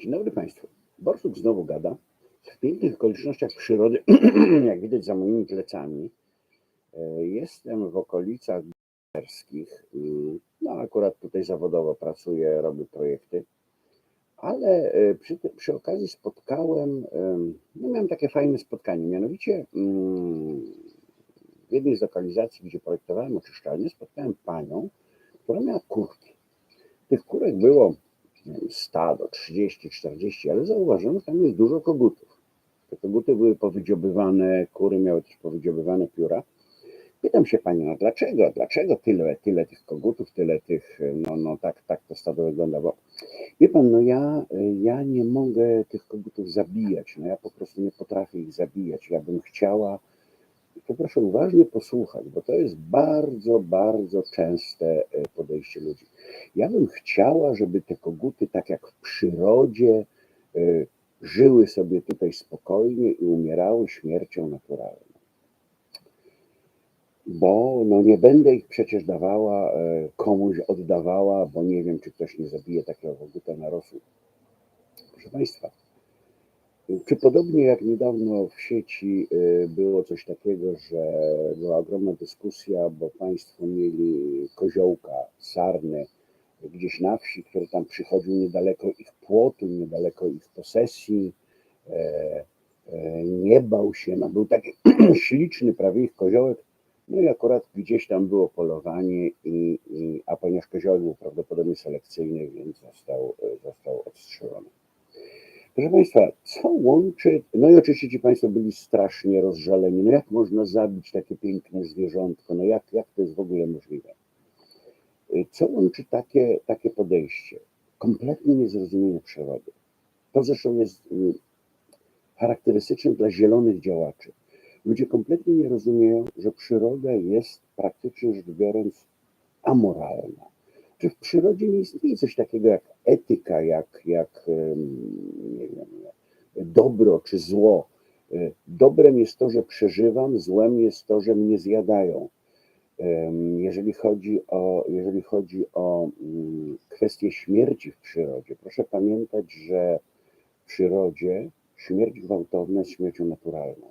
Dzień dobry Państwu. Borsuk znowu gada. W pięknych okolicznościach przyrody, jak widać za moimi plecami, e, jestem w okolicach Berskich. No akurat tutaj zawodowo pracuję, robię projekty. Ale e, przy, przy okazji spotkałem, em, no miałem takie fajne spotkanie, mianowicie mm, w jednej z lokalizacji, gdzie projektowałem oczyszczalnię, spotkałem panią, która miała kurki. Tych kurek było stado, 30, 40, ale zauważyłem, że tam jest dużo kogutów. Te koguty były powydziobywane, kury miały też powydziobywane pióra. Pytam się pani, no dlaczego, dlaczego tyle, tyle tych kogutów, tyle tych, no, no tak, tak to stado wygląda, bo wie pan, no ja, ja nie mogę tych kogutów zabijać, no ja po prostu nie potrafię ich zabijać, ja bym chciała, to proszę uważnie posłuchać, bo to jest bardzo, bardzo częste e, podejście ludzi. Ja bym chciała, żeby te koguty, tak jak w przyrodzie, e, żyły sobie tutaj spokojnie i umierały śmiercią naturalną. Bo no nie będę ich przecież dawała, e, komuś oddawała, bo nie wiem, czy ktoś nie zabije takiego koguta na rosół. Proszę Państwa, czy podobnie jak niedawno w sieci y, było coś takiego, że była ogromna dyskusja, bo Państwo mieli koziołka, sarny gdzieś na wsi, który tam przychodził niedaleko ich płotu, niedaleko ich posesji, e, e, nie bał się, no był taki śliczny prawie ich koziołek, no i akurat gdzieś tam było polowanie, i, i, a ponieważ koziołek był prawdopodobnie selekcyjny, więc został, e, został odstrzelony. Proszę Państwa, co łączy, no i oczywiście ci Państwo byli strasznie rozżaleni, no jak można zabić takie piękne zwierzątko, no jak, jak to jest w ogóle możliwe? Y, Co łączy takie, takie podejście? Kompletnie niezrozumienie przyrody. To zresztą jest y, charakterystyczne dla zielonych działaczy. Ludzie kompletnie nie rozumieją, że przyroda jest praktycznie rzecz biorąc amoralna. Czy w przyrodzie nie istnieje coś takiego jak etyka, jak, jak nie wiem, dobro czy zło? Y, Dobrem jest to, że przeżywam, złem jest to, że mnie zjadają. Jeżeli chodzi o, jeżeli chodzi o mm, kwestię śmierci w przyrodzie, proszę pamiętać, że w przyrodzie śmierć gwałtowna jest śmiercią naturalną.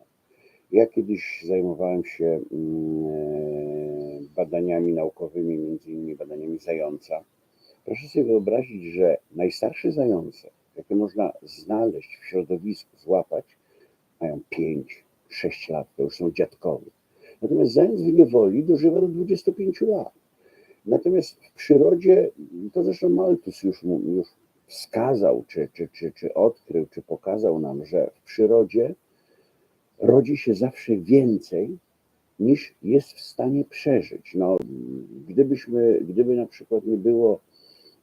Ja kiedyś zajmowałem się mm, e, badaniami naukowymi, między innymi badaniami zająca. Proszę sobie wyobrazić, że najstarsze zające, jakie można znaleźć w środowisku, złapać, mają 5-6 lat, to już są dziadkowie. Natomiast zając w niewoli dożywa do 25 lat. Natomiast w przyrodzie, to zresztą Malthus już, już wskazał, czy, czy, czy, czy odkrył, czy pokazał nam, że w przyrodzie rodzi się zawsze więcej niż jest w stanie przeżyć. No, gdybyśmy, gdyby na przykład nie było,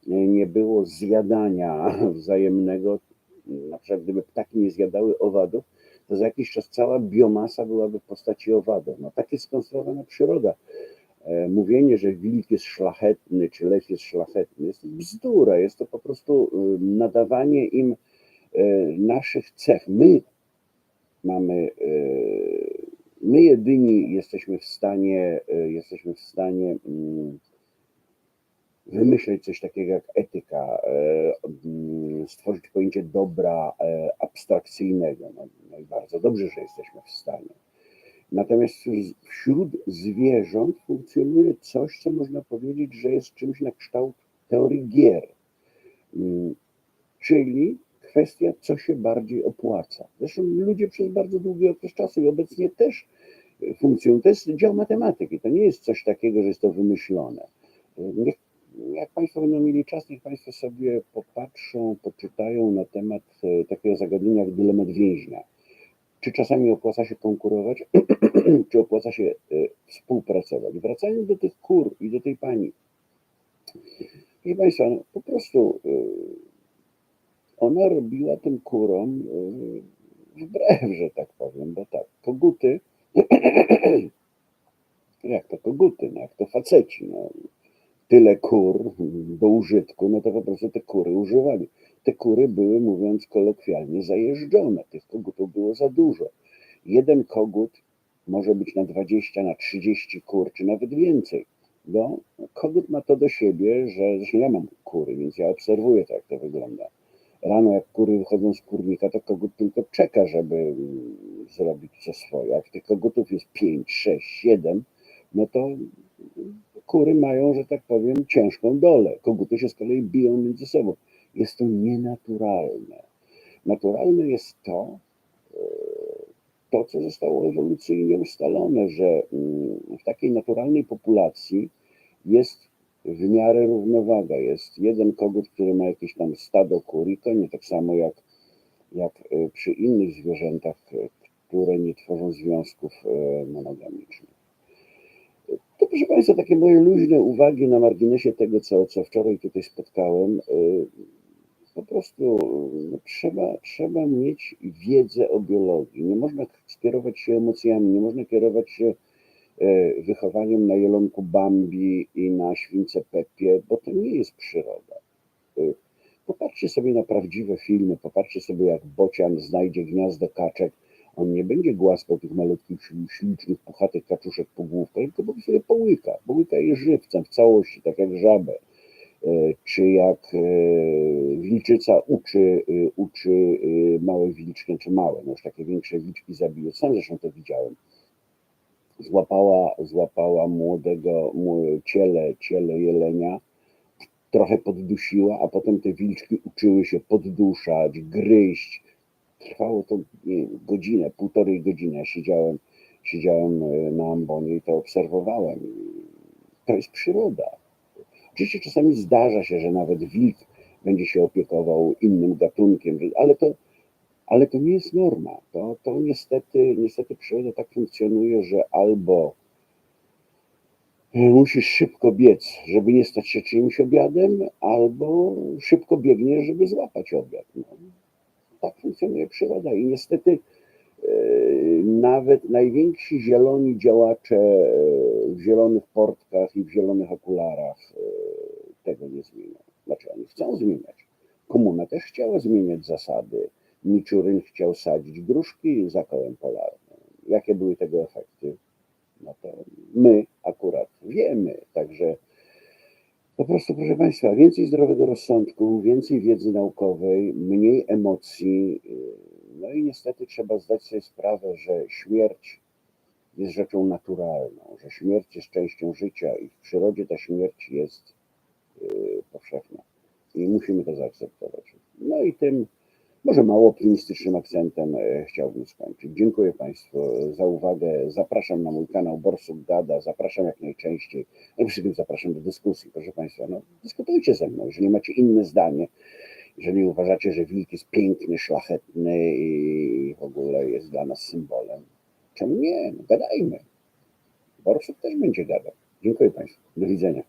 nie było zjadania wzajemnego, na przykład gdyby ptaki nie zjadały owadów, to za jakiś czas cała biomasa byłaby w postaci owadów. No tak jest skonstruowana przyroda. E, Mówienie, że wilk jest szlachetny, czy lew jest szlachetny, jest bzdura, jest to po prostu y, nadawanie im e, naszych cech. My mamy, y, my jedyni jesteśmy w stanie, y, jesteśmy w stanie mm, wymyśleć coś takiego jak etyka, e, mm, stworzyć pojęcie dobra e, abstrakcyjnego. No, no i bardzo dobrze, że jesteśmy w stanie. Natomiast wśród- wśród zwierząt funkcjonuje coś, co można powiedzieć, że jest czymś na kształt teorii gier. Mm, Czyli kwestia, co się bardziej opłaca. Zresztą ludzie przez bardzo długi okres czasu i obecnie też funkcjonują. To jest dział matematyki. To nie jest coś takiego, że jest to wymyślone. Niech, jak Państwo będą mieli czas, niech Państwo sobie popatrzą, poczytają na temat e, takiego zagadnienia jak dylemat więźnia. Czy czasami opłaca się konkurować, czy opłaca się e, współpracować? Wracając do tych kur i do tej pani. Proszę Państwa, no, po prostu e, ona robiła tym kurom wbrew, że tak powiem, bo tak, koguty, jak to koguty, no jak to faceci, no, tyle kur do użytku, no to po prostu te kury używali. Te kury były, mówiąc kolokwialnie, zajeżdżone, tych kogutów było za dużo. Jeden kogut może być na 20, na 30 kur, czy nawet więcej. Bo kogut ma to do siebie, że zresztą ja mam kury, więc ja obserwuję to, jak to wygląda. rano jak kury wychodzą z kurnika, to kogut tylko czeka, żeby zrobić co swoje. Jak tych kogutów jest 5, 6, 7, no to kury mają, że tak powiem, ciężką dolę. Koguty się z kolei biją między sobą. Jest to nienaturalne. Naturalne jest to, e, to, co zostało ewolucyjnie ustalone, że mm, w takiej naturalnej populacji jest w miarę równowaga. Jest jeden kogut, który ma jakieś tam stado kur i to nie tak samo jak, jak e, przy innych zwierzętach, e, które nie tworzą związków e, monogamicznych. To proszę Państwa, takie moje luźne uwagi na marginesie tego, co, co wczoraj tutaj spotkałem. Po prostu no, trzeba, trzeba mieć wiedzę o biologii. Nie można skierować się emocjami, nie można kierować się e, wychowaniem na jelonku Bambi i na śwince Pepie, bo to nie jest przyroda. E, Popatrzcie sobie na prawdziwe filmy, popatrzcie sobie jak bocian znajdzie gniazdo kaczek. On nie będzie głaskał tych malutkich, śli- ślicznych, puchatych kaczuszek po główkach, tylko prostu je połyka. Połyka je żywcem w całości, tak jak żabę. E, Czy jak e, wilczyca uczy, e, uczy małe wilczki, czy małe, no już takie większe wilczki zabije. Sam zresztą to widziałem. Złapała, złapała młodego ciele, ciele jelenia, trochę poddusiła, a potem te wilczki uczyły się podduszać, gryźć. Trwało to wiem, godzinę, półtorej godziny. Siedziałem, siedziałem e, na ambonie i to obserwowałem. To jest przyroda. Oczywiście czasami zdarza się, że nawet wilk będzie się opiekował innym gatunkiem, ale to, ale to nie jest norma. To, to niestety, niestety przyroda tak funkcjonuje, że albo musisz szybko biec, żeby nie stać się czyimś obiadem, albo szybko biegniesz, żeby złapać obiad. No, tak funkcjonuje przyroda i niestety e, nawet najwięksi zieloni działacze e, w zielonych portkach i w zielonych okularach e, tego nie zmienią. Znaczy oni chcą zmieniać. Komuna też chciała zmieniać zasady. Miczuryn chciał sadzić gruszki za kołem polarnym. Jakie były tego efekty? No to my akurat wiemy. Także po prostu, proszę Państwa, więcej zdrowego rozsądku, więcej wiedzy naukowej, mniej emocji. No i niestety trzeba zdać sobie sprawę, że śmierć jest rzeczą naturalną, że śmierć jest częścią życia i w przyrodzie ta śmierć jest yy, powszechna. I musimy to zaakceptować. No i tym może mało optymistycznym akcentem e, chciałbym skończyć. Dziękuję Państwu za uwagę. Zapraszam na mój kanał Borsuk Gada. Zapraszam jak najczęściej. No przede wszystkim zapraszam do dyskusji. Proszę Państwa, no, dyskutujcie ze mną. Jeżeli macie inne zdanie, jeżeli uważacie, że wilk jest piękny, szlachetny i w ogóle jest dla nas symbolem, czemu nie? No, gadajmy. Borsuk też będzie gadał. Dziękuję Państwu. Do widzenia.